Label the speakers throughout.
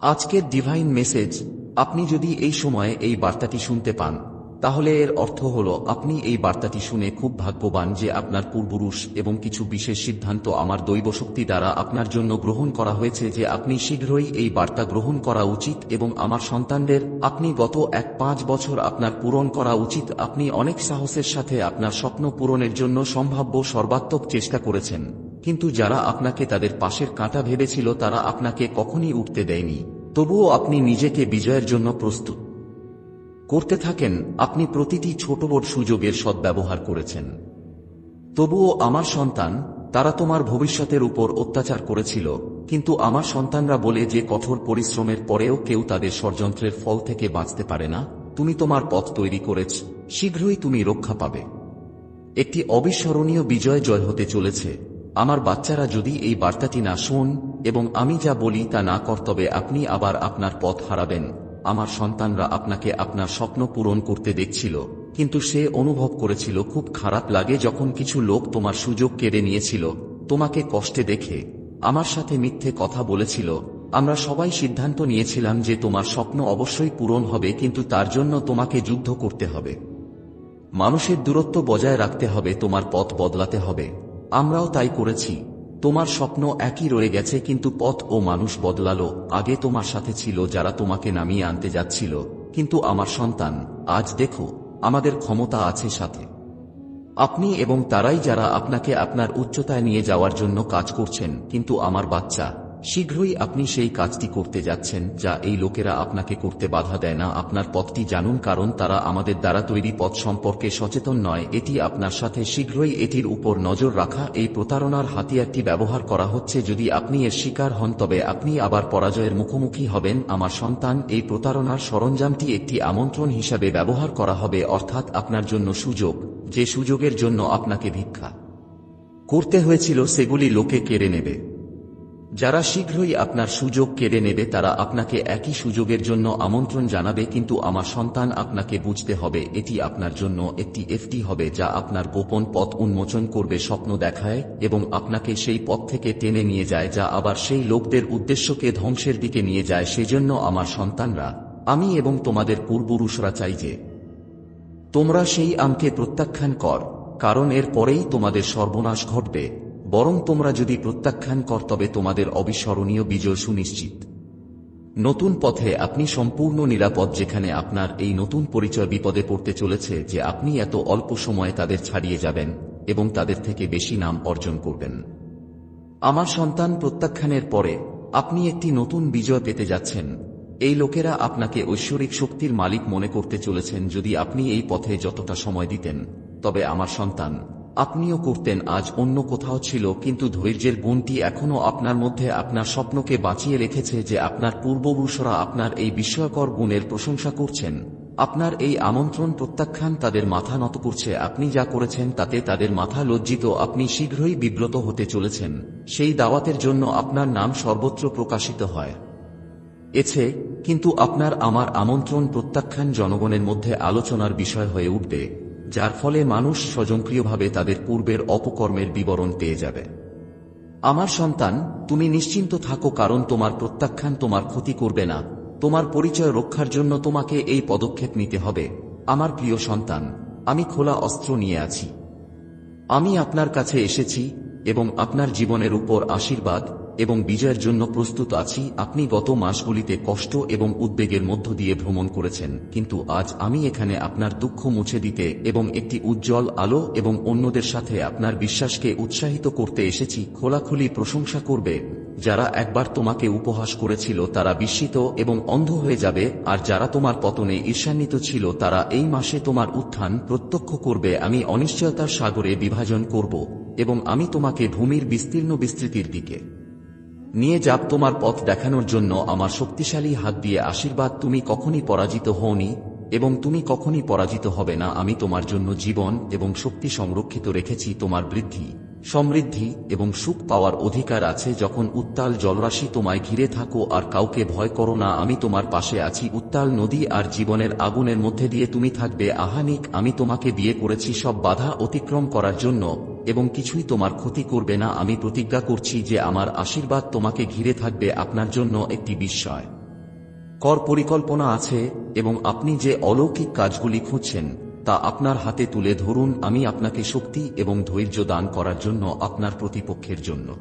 Speaker 1: আজকের divine message আপনি যদি এই সময়ে এই বার্তাটি শুনতে পান। তাহলে এর অর্থ হল, আপনি এই বার্তাটি শুনে খুব ভাগ্যবান যে আপনার পূর্বপুরুষ এবং কিছু বিশেষ সিদ্ধান্ত আমার দৈব শক্তি দ্বারা আপনার জন্য গ্রহণ করা হয়েছে যে আপনি শীঘ্রই এই বার্তা গ্রহণ করা উচিত এবং আমার সন্তানদের, আপনি গত এক পাঁচ বছর আপনার পূরণ করা উচিত, আপনি অনেক সাহসের সাথে আপনার স্বপ্ন পূরণের জন্য সম্ভাব্য সর্বাত্মক চেষ্টা করেছেন। কিন্তু যারা আপনাকে তাদের পাশের কাঁটা ভেবেছিল তারা আপনাকে কখনই উঠতে দেয়নি। তবুও আপনি নিজেকে বিজয়ের জন্য প্রস্তুত। করতে থাকেন, আপনি প্রতিটি ছোট বড় সুযোগের সদ্ব্যবহার করেছেন। তবুও আমার সন্তান, তারা তোমার ভবিষ্যতের উপর অত্যাচার করেছিল, কিন্তু আমার সন্তানরা বলে যে কঠোর পরিশ্রমের পরেও কেউ তাদের ষড়যন্ত্রের ফল থেকে বাঁচতে পারে না। তুমি তোমার পথ তৈরি করেছ, শীঘ্রই তুমি রক্ষা পাবে। একটি অবিস্মরণীয় বিজয় জয় হতে চলেছে। আমার বাচ্চারা যদি এই বার্তাটি না শোন, এবং আমি যা বলি তা না কর, তবে আপনি আবার আপনার পথ হারাবেন। আমার সন্তানরা আপনাকে আপনার স্বপ্ন পূরণ করতে দেখছিল, কিন্তু সে অনুভব করেছিল খুব খারাপ লাগে যখন কিছু লোক তোমার সুযোগ কেড়ে নিয়েছিল, তোমাকে কষ্টে দেখে। আমার সাথে মিথ্যে কথা বলেছিল, আমরা সবাই সিদ্ধান্ত নিয়েছিলাম যে তোমার স্বপ্ন অবশ্যই পূরণ হবে, কিন্তু তার জন্য তোমাকে যুদ্ধ করতে হবে। মানুষের দূরত্ব বজায় রাখতে হবে, তোমার পথ বদলাতে হবে। আমরাও তাই করেছি। তোমার স্বপ্ন একই রয়ে গেছে, কিন্তু পথ ও মানুষ বদলালো। আগে তোমার সাথে ছিল যারা তোমাকে নামিয়ে আনতে যাচ্ছিল, কিন্তু আমার সন্তান, আজ দেখো, আমাদের ক্ষমতা আছে সাথে। আপনি এবং তারাই যারা আপনাকে আপনার উচ্চতায় নিয়ে যাওয়ার জন্য কাজ করছেন, কিন্তু আমার বাচ্চা শীঘ্রই আপনি সেই কাজটি করতে যাচ্ছেন, যা এই লোকেরা আপনাকে করতে বাধা দেয় না। আপনার পথটি জানুন, কারণ তারা আমাদের দ্বারা তৈরি পথ সম্পর্কে সচেতন নয়। এটি আপনার সাথে শীঘ্রই এটির উপর নজর রাখা। এই প্রতারণার হাতিয়ারটি ব্যবহার করা হচ্ছে যদি আপনি এর শিকার হন, তবে আপনি আবার পরাজয়ের মুখোমুখি হবেন। আমার সন্তান, এই প্রতারণার সরঞ্জামটি একটি আমন্ত্রণ হিসাবে ব্যবহার করা হবে, অর্থাৎ আপনার জন্য সুযোগ, যে সুযোগের জন্য আপনাকে ভিক্ষা করতে হয়েছিল, সেগুলি লোকে কেড়ে নেবে। যারা শীঘ্রই আপনার সুযোগ কেড়ে নেবে, তারা আপনাকে একই সুযোগের জন্য আমন্ত্রণ জানাবে, কিন্তু আমার সন্তান আপনাকে বুঝতে হবে, এটি আপনার জন্য একটি এফটি হবে যা আপনার গোপন পথ উন্মোচন করবে, স্বপ্ন দেখায়, এবং আপনাকে সেই পথ থেকে টেনে নিয়ে যায়, যা আবার সেই লোকদের উদ্দেশ্যকে ধ্বংসের দিকে নিয়ে যায়, সেজন্য আমার সন্তানরা, আমি এবং তোমাদের পূর্বপুরুষরা চাই যে, তোমরা সেই আমকে প্রত্যাখ্যান কর, কারণ এর পরেই তোমাদের সর্বনাশ ঘটবে। বরং তোমরা যদি প্রত্যাখ্যান কর, তবে তোমাদের অবিস্মরণীয় বিজয় সুনিশ্চিত। নতুন পথে আপনি সম্পূর্ণ নিরাপদ, যেখানে আপনার এই নতুন পরিচয় বিপদে পড়তে চলেছে, যে আপনি এত অল্প সময়ে তাদের ছাড়িয়ে যাবেন এবং তাদের থেকে বেশি নাম অর্জন করবেন। আমার সন্তান প্রত্যাখ্যানের পরে আপনি একটি নতুন বিজয় পেতে যাচ্ছেন। এই লোকেরা আপনাকে ঐশ্বরিক শক্তির মালিক মনে করতে চলেছেন, যদি আপনি এই পথে যতটা সময় দিতেন। তবে আমার সন্তান আপনিও করতেন, আজ অন্য কোথাও ছিল, কিন্তু ধৈর্যের গুণটি এখনও আপনার মধ্যে আপনার স্বপ্নকে বাঁচিয়ে রেখেছে যে আপনার পূর্বপুরুষরা আপনার এই বিস্ময়কর গুণের প্রশংসা করছেন। আপনার এই আমন্ত্রণ প্রত্যাখ্যান তাদের মাথা নত করছে, আপনি যা করেছেন তাতে তাদের মাথা লজ্জিত, আপনি শীঘ্রই বিব্রত হতে চলেছেন। সেই দাওয়াতের জন্য আপনার নাম সর্বত্র প্রকাশিত হয়। এছে, কিন্তু আপনার আমার আমন্ত্রণ প্রত্যাখ্যান জনগণের মধ্যে আলোচনার বিষয় হয়ে উঠবে। যার ফলে মানুষ স্বজনক্রিয়ভাবে তাদের পূর্বের অপকর্মের বিবরণ পেয়ে যাবে। আমার সন্তান, তুমি নিশ্চিন্ত থাকো কারণ তোমার প্রত্যাখ্যান তোমার ক্ষতি করবে না। তোমার পরিচয় রক্ষার জন্য তোমাকে এই পদক্ষেপ নিতে হবে। আমার প্রিয় সন্তান, আমি খোলা অস্ত্র নিয়ে আছি। আমি আপনার কাছে এসেছি এবং আপনার জীবনের উপর আশীর্বাদ এবং বিজয়ের জন্য প্রস্তুত আছি। আপনি গত মাসগুলিতে কষ্ট এবং উদ্বেগের মধ্য দিয়ে ভ্রমণ করেছেন, কিন্তু আজ আমি এখানে আপনার দুঃখ মুছে দিতে এবং একটি উজ্জ্বল আলো এবং অন্যদের সাথে আপনার বিশ্বাসকে উৎসাহিত করতে এসেছি। খোলাখুলি প্রশংসা করবে, যারা একবার তোমাকে উপহাস করেছিল তারা বিস্মিত এবং অন্ধ হয়ে যাবে, আর যারা তোমার পতনে ঈর্ষান্বিত ছিল তারা এই মাসে তোমার উত্থান প্রত্যক্ষ করবে। আমি অনিশ্চয়তার সাগরে বিভাজন করব এবং আমি তোমাকে ভূমির বিস্তীর্ণ বিস্তৃতির দিকে নিয়ে যাব তোমার পথ দেখানোর জন্য আমার শক্তিশালী হাত দিয়ে আশীর্বাদ, তুমি কখনই পরাজিত হওনি, এবং তুমি কখনই পরাজিত হবে না, আমি তোমার জন্য জীবন এবং শক্তি সংরক্ষিত রেখেছি, তোমার বৃদ্ধি। সমৃদ্ধি এবং সুখ পাওয়ার অধিকার আছে যখন উত্তাল জলরাশি তোমায় ঘিরে থাকো আর কাউকে ভয় করো না, আমি তোমার পাশে আছি। উত্তাল নদী আর জীবনের আগুনের মধ্যে দিয়ে তুমি থাকবে। আহানিক, আমি তোমাকে বিয়ে করেছি সব বাধা অতিক্রম করার জন্য এবং কিছুই তোমার ক্ষতি করবে না। আমি প্রতিজ্ঞা করছি যে আমার আশীর্বাদ তোমাকে ঘিরে থাকবে আপনার জন্য একটি বিস্ময়। কর পরিকল্পনা আছে এবং আপনি যে অলৌকিক কাজগুলি খুঁজছেন তা আপনার হাতে তুলে ধরুন, আমি আপনাকে শক্তি এবং ধৈর্য দান করার জন্য আপনার প্রতিপক্ষের জন্য।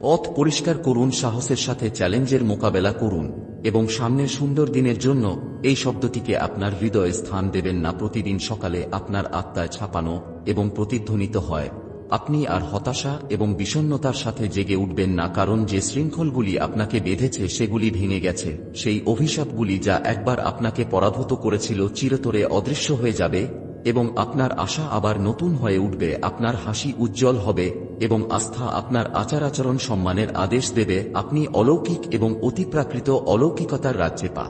Speaker 1: পথ পরিষ্কার করুন, সাহসের সাথে চ্যালেঞ্জের মোকাবেলা করুন, এবং সামনের সুন্দর দিনের জন্য এই শব্দটিকে আপনার হৃদয়ে স্থান দেবেন না। প্রতিদিন সকালে আপনার আত্মায় ছাপানো এবং প্রতিধ্বনিত হয়। আপনি আর হতাশা এবং বিষণ্নতার সাথে জেগে উঠবেন না, কারণ যে শৃঙ্খলগুলি আপনাকে বেঁধেছে সেগুলি ভেঙে গেছে। সেই অভিশাপগুলি যা একবার আপনাকে পরাভূত করেছিল চিরতরে অদৃশ্য হয়ে যাবে এবং আপনার আশা আবার নতুন হয়ে উঠবে, আপনার হাসি উজ্জ্বল হবে এবং আস্থা আপনার আচার আচরণ সম্মানের আদেশ দেবে। আপনি অলৌকিক এবং অতিপ্রাকৃত অলৌকিকতার রাজ্যে পা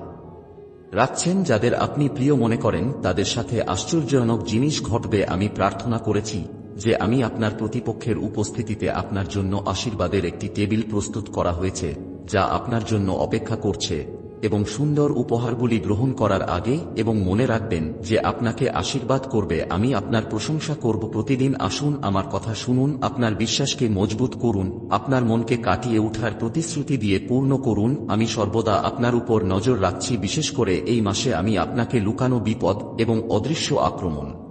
Speaker 1: রাখছেন যাদের আপনি প্রিয় মনে করেন, তাদের সাথে আশ্চর্যজনক জিনিস ঘটবে আমি প্রার্থনা করেছি। যে আমি আপনার প্রতিপক্ষের উপস্থিতিতে আপনার জন্য আশীর্বাদের একটি টেবিল প্রস্তুত করা হয়েছে, যা আপনার জন্য অপেক্ষা করছে, এবং সুন্দর উপহারগুলি গ্রহণ করার আগে এবং মনে রাখবেন যে আপনাকে আশীর্বাদ করবে, আমি আপনার প্রশংসা করব, প্রতিদিন আসুন, আমার কথা শুনুন, আপনার বিশ্বাসকে মজবুত করুন, আপনার মনকে কাটিয়ে উঠার প্রতিশ্রুতি দিয়ে পূর্ণ করুন, আমি সর্বদা আপনার উপর নজর রাখছি, বিশেষ করে এই মাসে আমি আপনাকে লুকানো বিপদ এবং অদৃশ্য আক্রমণ।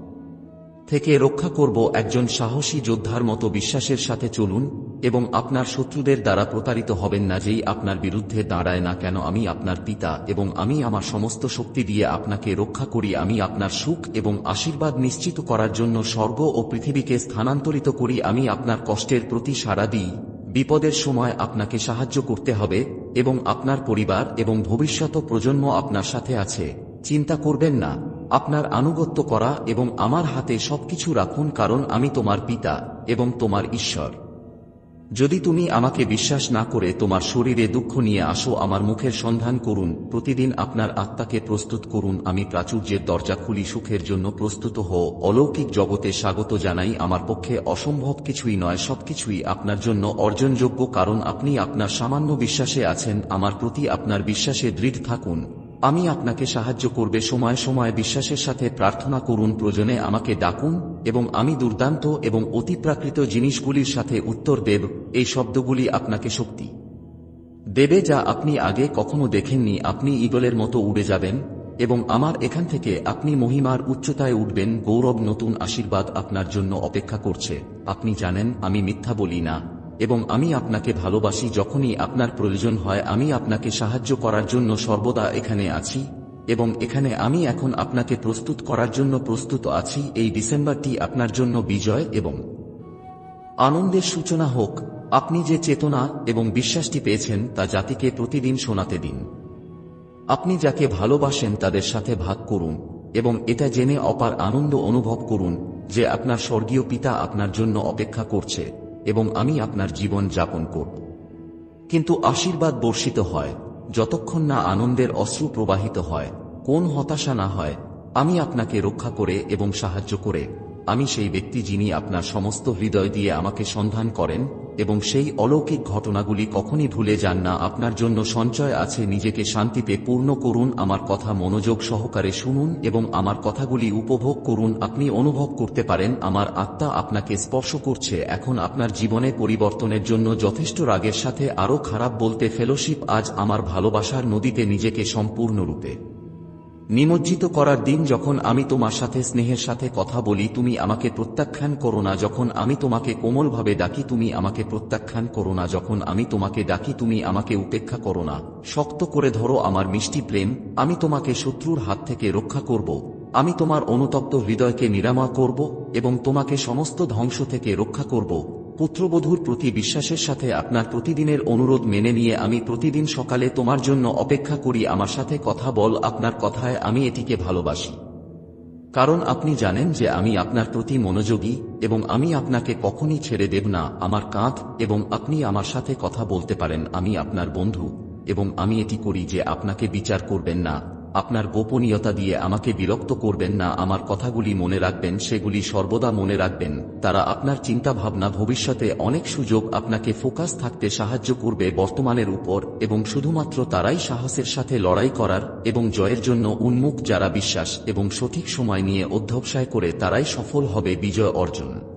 Speaker 1: থেকে রক্ষা করব একজন সাহসী যোদ্ধার মতো বিশ্বাসের সাথে চলুন, এবং আপনার শত্রুদের দ্বারা প্রতারিত হবেন না যেই আপনার বিরুদ্ধে দাঁড়ায় না কেন আমি আপনার পিতা এবং আমি আমার সমস্ত শক্তি দিয়ে আপনাকে রক্ষা করি, আমি আপনার সুখ এবং আশীর্বাদ নিশ্চিত করার জন্য স্বর্গ ও পৃথিবীকে স্থানান্তরিত করি, আমি আপনার কষ্টের প্রতি সাড়া দিই। বিপদের সময় আপনাকে সাহায্য করতে হবে, এবং আপনার পরিবার এবং ভবিষ্যৎ প্রজন্ম আপনার সাথে আছে। চিন্তা করবেন না। আপনার আনুগত্য করা এবং আমার হাতে সবকিছু রাখুন কারণ আমি তোমার পিতা এবং তোমার ঈশ্বর। যদি তুমি আমাকে বিশ্বাস না করে তোমার শরীরে দুঃখ নিয়ে আসো, আমার মুখের সন্ধান করুন, প্রতিদিন আপনার আত্মাকে প্রস্তুত করুন, আমি প্রাচুর্যের দরজা খুলি, সুখের জন্য প্রস্তুত হও, অলৌকিক জগতে স্বাগত জানাই, আমার পক্ষে অসম্ভব কিছুই নয়, সবকিছুই আপনার জন্য অর্জনযোগ্য, কারণ আপনি আপনার সামান্য বিশ্বাসে আছেন, আমার প্রতি আপনার বিশ্বাসে দৃঢ় থাকুন। আমি আপনাকে সাহায্য করবে সময় সময় বিশ্বাসের সাথে প্রার্থনা করুন, প্রয়োজনে আমাকে ডাকুন এবং আমি দুর্দান্ত এবং অতিপ্রাকৃত জিনিসগুলির সাথে উত্তর দেব, এই শব্দগুলি আপনাকে শক্তি দেবে যা আপনি আগে কখনো দেখেননি, আপনি ইগলের মতো উড়ে যাবেন এবং আমার এখান থেকে আপনি মহিমার উচ্চতায় উঠবেন, গৌরব নতুন আশীর্বাদ আপনার জন্য অপেক্ষা করছে। আপনি জানেন, আমি মিথ্যা বলি না। এবং আমি আপনাকে ভালোবাসি যখনই আপনার প্রয়োজন হয়, আমি আপনাকে সাহায্য করার জন্য সর্বদা এখানে আছি, এবং এখানে আমি এখন আপনাকে প্রস্তুত করার জন্য প্রস্তুত আছি, এই ডিসেম্বরটি আপনার জন্য বিজয় এবং আনন্দের সূচনা হোক। আপনি যে চেতনা এবং বিশ্বাসটি পেয়েছেন, তা জাতিকে প্রতিদিন শোনাতে দিন। আপনি যাকে ভালোবাসেন, তাদের সাথে ভাগ করুন, এবং এটা জেনে অপার আনন্দ অনুভব করুন, যে আপনার স্বর্গীয় পিতা আপনার জন্য অপেক্ষা করছে। এবং আমি আপনার জীবন যাপন করব। কিন্তু আশীর্বাদ বর্ষিত হয়, যতক্ষণ না আনন্দের অশ্রু প্রবাহিত হয়, কোন হতাশা না হয়, আমি আপনাকে রক্ষা করে এবং সাহায্য করে, আমি সেই ব্যক্তি যিনি আপনার সমস্ত হৃদয় দিয়ে আমাকে সন্ধান করেন এবং সেই অলৌকিক ঘটনাগুলি কখনই ভুলে যান না। আপনার জন্য সঞ্চয় আছে। নিজেকে শান্তিতে পূর্ণ করুন। আমার কথা মনোযোগ সহকারে শুনুন এবং আমার কথাগুলি উপভোগ করুন। আপনি অনুভব করতে পারেন, আমার আত্মা আপনাকে স্পর্শ করছে। এখন আপনার জীবনে পরিবর্তনের জন্য যথেষ্ট রাগের সাথে আরও খারাপ বলতে ফেলোশিপ আজ আমার ভালোবাসার নদীতে নিজেকে সম্পূর্ণরূপে নিমজ্জিত করার দিন যখন আমি তোমার সাথে স্নেহের সাথে কথা বলি, তুমি আমাকে প্রত্যাখ্যান করো না। যখন আমি তোমাকে কোমলভাবে ডাকি, তুমি আমাকে প্রত্যাখ্যান করো না। যখন আমি তোমাকে ডাকি, তুমি আমাকে উপেক্ষা করো না। শক্ত করে ধরো আমার মিষ্টি প্রেম, আমি তোমাকে শত্রুর হাত থেকে রক্ষা করব। আমি তোমার অনুতপ্ত হৃদয়কে নিরাময় করব এবং তোমাকে সমস্ত ধ্বংস থেকে রক্ষা করব। পুত্রবধূর প্রতি বিশ্বাসের সাথে আপনার প্রতিদিনের অনুরোধ মেনে নিয়ে আমি প্রতিদিন সকালে তোমার জন্য অপেক্ষা করি, আমার সাথে কথা বল, আপনার কথায় আমি এটিকে ভালোবাসি। কারণ আপনি জানেন যে আমি আপনার প্রতি মনোযোগী এবং আমি আপনাকে কখনই ছেড়ে দেব না, আমার কাঁধ এবং আপনি আমার সাথে কথা বলতে পারেন, আমি আপনার বন্ধু এবং আমি এটি করি যে আপনাকে বিচার করবেন না। আপনার গোপনীয়তা দিয়ে আমাকে বিরক্ত করবেন না, আমার কথাগুলি মনে রাখবেন, সেগুলি সর্বদা মনে রাখবেন। তারা আপনার চিন্তাভাবনা ভবিষ্যতে অনেক সুযোগ আপনাকে ফোকাস থাকতে সাহায্য করবে বর্তমানের উপর, এবং শুধুমাত্র তারাই সাহসের সাথে লড়াই করার এবং জয়ের জন্য উন্মুখ যারা বিশ্বাস এবং সঠিক সময় নিয়ে অধ্যবসায় করে তারাই সফল হবে বিজয় অর্জন।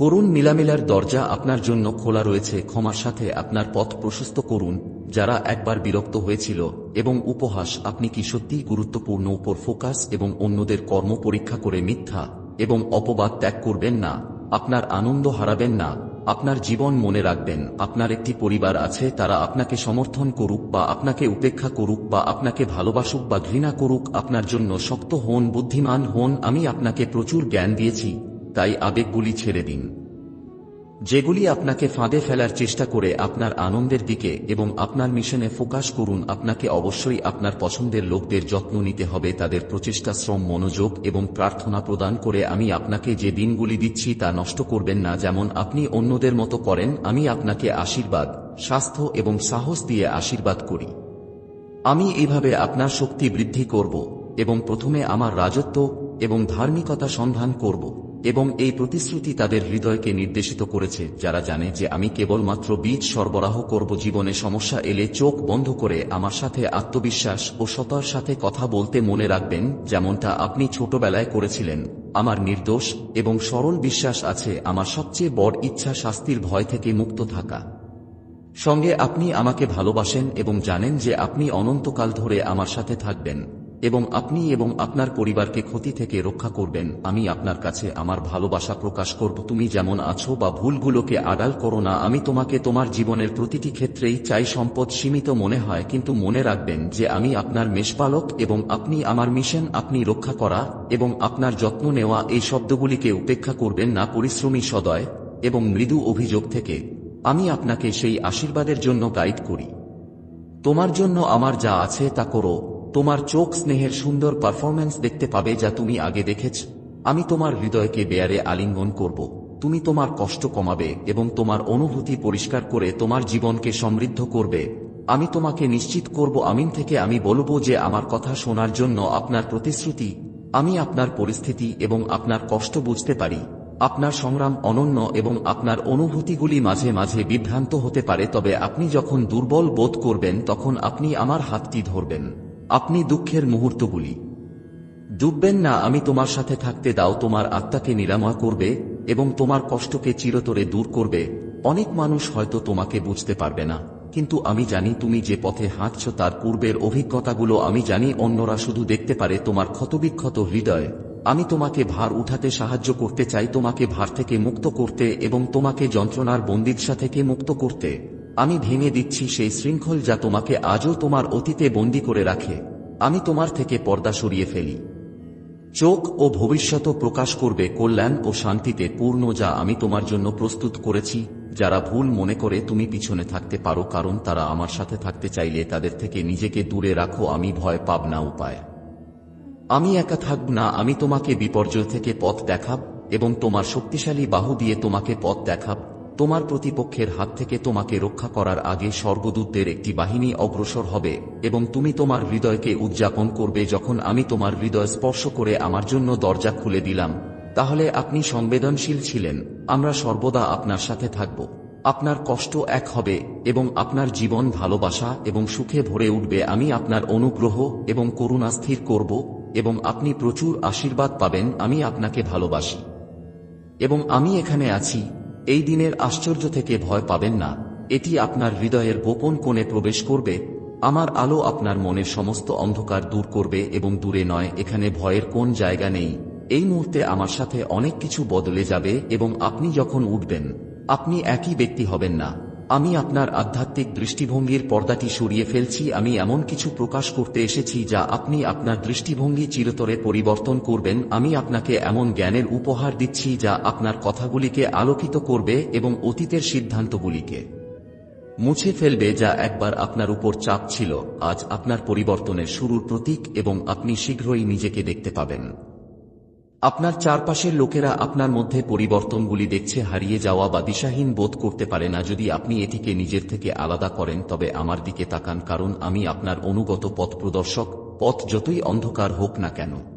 Speaker 1: করুণ মিলামিলার দরজা আপনার জন্য খোলা রয়েছে, ক্ষমার সাথে আপনার পথ প্রশস্ত করুন, যারা একবার বিরক্ত হয়েছিল, এবং উপহাস, আপনি কি সত্যিই গুরুত্বপূর্ণ উপর ফোকাস এবং অন্যদের কর্ম পরীক্ষা করে মিথ্যা এবং অপবাদ ত্যাগ করবেন না, আপনার আনন্দ হারাবেন না, আপনার জীবন মনে রাখবেন, আপনার একটি পরিবার আছে, তারা আপনাকে সমর্থন করুক বা আপনাকে উপেক্ষা করুক বা আপনাকে ভালোবাসুক বা ঘৃণা করুক, আপনার জন্য শক্ত হন, বুদ্ধিমান হন, আমি আপনাকে প্রচুর জ্ঞান দিয়েছি। তাই আবেগগুলি ছেড়ে দিন। যেগুলি আপনাকে ফাঁদে ফেলার চেষ্টা করে আপনার আনন্দের দিকে এবং আপনার মিশনে ফোকাস করুন, আপনাকে অবশ্যই আপনার পছন্দের লোকদের যত্ন নিতে হবে, তাদের প্রচেষ্টা, শ্রম, মনোযোগ এবং প্রার্থনা প্রদান করে আমি আপনাকে যে দিনগুলি দিচ্ছি তা নষ্ট করবেন না, যেমন আপনি অন্যদের মতো করেন, আমি আপনাকে আশীর্বাদ, স্বাস্থ্য এবং সাহস দিয়ে আশীর্বাদ করি। আমি এইভাবে আপনার শক্তি বৃদ্ধি করব এবং প্রথমে আমার রাজত্ব এবং ধার্মিকতা সন্ধান করব। এবং এই প্রতিশ্রুতি তাদের হৃদয়কে নির্দেশিত করেছে, যারা জানে যে আমি কেবলমাত্র বীজ সরবরাহ করব জীবনে সমস্যা এলে চোখ বন্ধ করে আমার সাথে আত্মবিশ্বাস ও সতার সাথে কথা বলতে মনে রাখবেন, যেমনটা আপনি ছোটবেলায় করেছিলেন। আমার নির্দোষ এবং সরল বিশ্বাস আছে, আমার সবচেয়ে বড় ইচ্ছা শাস্তির ভয় থেকে মুক্ত থাকা। সঙ্গে আপনি আমাকে ভালোবাসেন এবং জানেন যে আপনি অনন্তকাল ধরে আমার সাথে থাকবেন। এবং আপনি এবং আপনার পরিবারকে ক্ষতি থেকে রক্ষা করবেন। আমি আপনার কাছে আমার ভালোবাসা প্রকাশ করব। তুমি যেমন আছো বা ভুলগুলোকে আড়াল করো না। আমি তোমাকে তোমার জীবনের প্রতিটি ক্ষেত্রেই চাই সম্পদ সীমিত মনে হয়, কিন্তু মনে রাখবেন যে আমি আপনার মেষপালক এবং আপনি আমার মিশন, আপনি রক্ষা করা এবং আপনার যত্ন নেওয়া এই শব্দগুলিকে উপেক্ষা করবেন না পরিশ্রমী সদয় এবং মৃদু অভিযোগ থেকে। আমি আপনাকে সেই আশীর্বাদের জন্য গাইড করি। তোমার জন্য আমার যা আছে তা করো। তোমার চোখ স্নেহের সুন্দর পারফরম্যান্স দেখতে পাবে যা তুমি আগে দেখেছ। আমি তোমার হৃদয়কে বেয়ারে আলিঙ্গন করব। তুমি তোমার কষ্ট কমাবে এবং তোমার অনুভূতি পরিষ্কার করে তোমার জীবনকে সমৃদ্ধ করবে। আমি তোমাকে নিশ্চিত করব, আমিন থেকে আমি বলব যে আমার কথা শোনার জন্য আপনার প্রতিশ্রুতি, আমি আপনার পরিস্থিতি এবং আপনার কষ্ট বুঝতে পারি। আপনার সংগ্রাম অনন্য এবং আপনার অনুভূতিগুলি মাঝে মাঝে বিভ্রান্ত হতে পারে, তবে আপনি যখন দুর্বল বোধ করবেন, তখন আপনি আমার হাতটি ধরবেন। আপনি দুঃখের মুহূর্তগুলি। ডুববেন না, আমি তোমার সাথে থাকতে দাও, তোমার আত্মাকে নিরাময় করবে এবং তোমার কষ্টকে চিরতরে দূর করবে। অনেক মানুষ হয়তো তোমাকে বুঝতে পারবে না, কিন্তু আমি জানি তুমি যে পথে হাঁটছ তার পূর্বের অভিজ্ঞতাগুলো, আমি জানি অন্যরা শুধু দেখতে পারে তোমার ক্ষতবিক্ষত হৃদয়। আমি তোমাকে ভার উঠাতে সাহায্য করতে চাই, তোমাকে ভার থেকে মুক্ত করতে এবং তোমাকে যন্ত্রণার বন্দিদশা থেকে মুক্ত করতে। আমি ভেঙে দিচ্ছি সেই শৃঙ্খল যা তোমাকে আজও তোমার অতীতে বন্দি করে রাখে। আমি তোমার থেকে পর্দা সরিয়ে ফেলি। চোখ ও ভবিষ্যৎ প্রকাশ করবে কল্যাণ ও শান্তিতে পূর্ণ যা আমি তোমার জন্য প্রস্তুত করেছি। যারা ভুল মনে করে তুমি পিছনে থাকতে পারো, কারণ তারা আমার সাথে থাকতে চাইলে তাদের থেকে নিজেকে দূরে রাখো, আমি ভয় পাব না উপায়। আমি একা থাকব না, আমি তোমাকে বিপর্যয় থেকে পথ দেখাব এবং তোমার শক্তিশালী বাহু দিয়ে তোমাকে পথ দেখাব। তোমার প্রতিপক্ষের হাত থেকে তোমাকে রক্ষা করার আগে স্বর্গদূতদের একটি বাহিনী অগ্রসর হবে, এবং তুমি তোমার হৃদয়কে উদযাপন করবে যখন আমি তোমার হৃদয় স্পর্শ করে আমার জন্য দরজা খুলে দিলাম। তাহলে আপনি সংবেদনশীল ছিলেন, আমরা সর্বদা আপনার সাথে থাকব। আপনার কষ্ট এক হবে, এবং আপনার জীবন ভালোবাসা এবং সুখে ভরে উঠবে। আমি আপনার অনুগ্রহ এবং করুণা স্থির করব, এবং আপনি প্রচুর আশীর্বাদ পাবেন। আমি আপনাকে ভালোবাসি। এবং আমি এখানে আছি এই দিনের আশ্চর্য থেকে ভয় পাবেন না। এটি আপনার হৃদয়ের গোপন কোণে প্রবেশ করবে, আমার আলো আপনার মনের সমস্ত অন্ধকার দূর করবে এবং দূরে নয়, এখানে ভয়ের কোন জায়গা নেই। এই মুহূর্তে আমার সাথে অনেক কিছু বদলে যাবে এবং আপনি যখন উঠবেন, আপনি একই ব্যক্তি হবেন না। আমি আপনার আধ্যাত্মিক দৃষ্টিভঙ্গির পর্দাটি সরিয়ে ফেলছি, আমি এমন কিছু প্রকাশ করতে এসেছি যা আপনি আপনার দৃষ্টিভঙ্গি চিরতরে পরিবর্তন করবেন, আমি আপনাকে এমন জ্ঞানের উপহার দিচ্ছি যা আপনার কথাগুলিকে আলোকিত করবে এবং অতীতের সিদ্ধান্তগুলিকে মুছে ফেলবে যা একবার আপনার উপর চাপ ছিল, আজ আপনার পরিবর্তনের শুরুর প্রতীক এবং আপনি শীঘ্রই নিজেকে দেখতে পাবেন। আপনার চারপাশের লোকেরা আপনার মধ্যে পরিবর্তনগুলি দেখছে, হারিয়ে যাওয়া বা দিশাহীন বোধ করতে পারে না। যদি আপনি এটিকে নিজের থেকে আলাদা করেন, তবে আমার দিকে তাকান, কারণ আমি আপনার অনুগত পথ প্রদর্শক। পথ যতই অন্ধকার হোক না কেন।